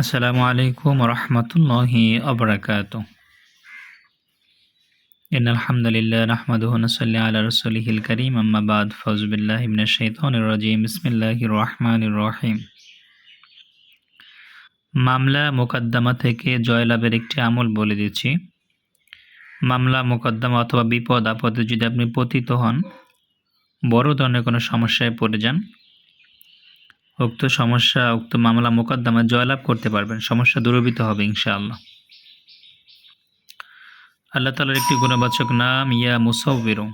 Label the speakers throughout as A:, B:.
A: আসসালামু আলাইকুম রহমতুল্লাহি আবরাকাত ইন আলহামদুলিল্লাহ নাহমাদুহু নাসাল্লি আলা রাসূলিহিল কারীম, আম্মা বাদ, ফাউযু বিল্লাহি মিনাশ শাইতানির রাজীম, বিসমিল্লাহির রহিম। মামলা মোকদ্দমা থেকে জয়লাভের একটি আমল বলে দিচ্ছি। মামলা মোকদ্দমা অথবা বিপদ আপদে যদি আপনি পতিত হন, বড় ধরনের কোনো সমস্যায় পড়ে যান উক্ত সমস্যা, উক্ত মামলা মোকদ্দমা জয়লাভ করতে পারবেন। সমস্যা দূরীভূত হবে, ইনশাআল্লাহ। আল্লাহ তালার একটি গুণবাচক নাম, ইয়া মুসাউবিরু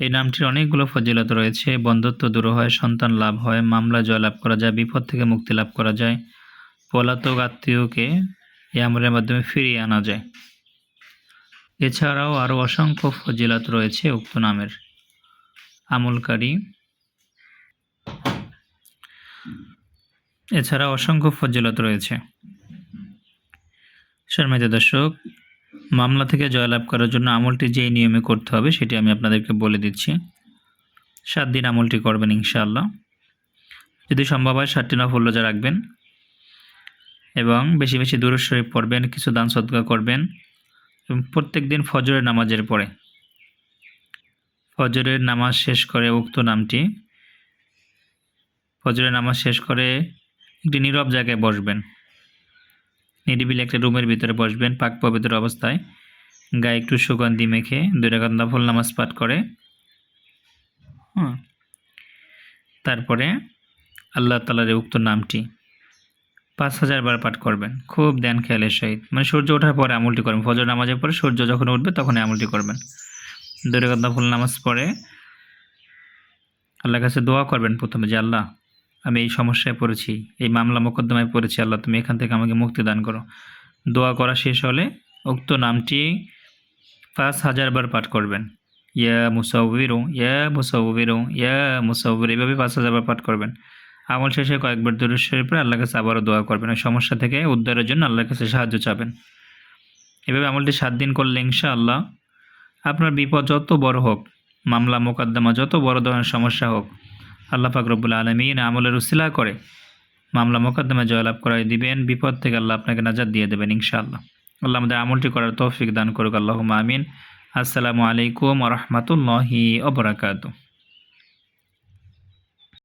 A: এই নামটির অনেকগুলো ফজিলত রয়েছে। বন্ধুত্ব দূর হয়, সন্তান লাভ হয়, মামলা জয়লাভ করা যায়, বিপদ থেকে মুক্তি লাভ করা যায়, পলাতক আত্মীয়কে এই আমলের মাধ্যমে ফিরিয়ে আনা যায়। এছাড়াও আরও অসংখ্য ফজিলত রয়েছে উক্ত নামের। আমলকারী এছাড়া অসংখ্য ফজিলত রয়েছে। শর্মিত দর্শক, মামলা থেকে জয়লাভ করার জন্য আমলটি যেই নিয়মে করতে হবে সেটি আমি আপনাদেরকে বলে দিচ্ছি। সাত দিন আমলটি করবেন ইনশাআল্লাহ। যদি সম্ভব হয় ষাটটি নফল রোজা রাখবেন এবং বেশি বেশি দূর শরীফ পড়বেন, কিছু দান সদকা করবেন এবং প্রত্যেক দিন ফজরের নামাজের পরে। ফজরের নামাজ শেষ করে উক্ত নামটি, ফজরের নামাজ শেষ করে একটি নীরব জায়গায় বসবেন। নিরিবিলি একটা রুমের ভিতরে বসবেন। পাক পবিত্র অবস্থায় গায়ে একটু সুগন্ধি মেখে দুই রাকাত নফল নামাজ পাঠ করে। তারপরে আল্লাহ তালার উক্ত নামটি পাঁচ হাজার বার পাঠ করবেন। খুব ধ্যান খেয়ালের সহিত। মানে সূর্য ওঠার পরে আমলটি করবেন। ফজর নামাজের পরে সূর্য যখন উঠবে তখন আমলটি করবেন। দুই রাকাত নফল নামাজ পড়ে আল্লাহর কাছে দোয়া করবেন প্রথমে যে, আল্লাহ আমি এই সমস্যায় পড়েছি, এই মামলা মোকদ্দমায় পড়েছি। আল্লাহ, তুমি এখান থেকে আমাকে মুক্তি দান করো। দোয়া করা শেষ হলে উক্ত নামটি পাঁচ হাজার বার পাঠ করবেন। ইয়া মুসাউবিরু ইয়া মুসাউবিরু, ইয়া মুসাউবির এইভাবে পাঁচ হাজার বার পাঠ করবেন। আমল শেষে কয়েকবার দূরেশ্বরের পরে আল্লাহ কাছে আবারও দোয়া করবেন। ওই সমস্যা থেকে উদ্ধারের জন্য আল্লাহর কাছে সাহায্য চাবেন। এভাবে আমলটি সাত দিন করলে ইনশাআল্লাহ আপনার বিপদ যত বড় হোক, মামলা মোকদ্দমা যত বড় ধরনের সমস্যা হোক আল্লাহ পাক রব্বুল আলমিন আমলের উসিলা করে মামলা মোকদ্দমা জয়লাভ করাই দিবেন। বিপদ থেকে আল্লাহ আপনাকে নাজাদ দিয়ে দেবেন ইনশাআল্লাহ। আল্লাহ আমাদের আমলটি করার তৌফিক দান করুক। আল্লাহ আমিন। আসসালামু আলাইকুম রহমতুল্লাহি ওবরাকাতু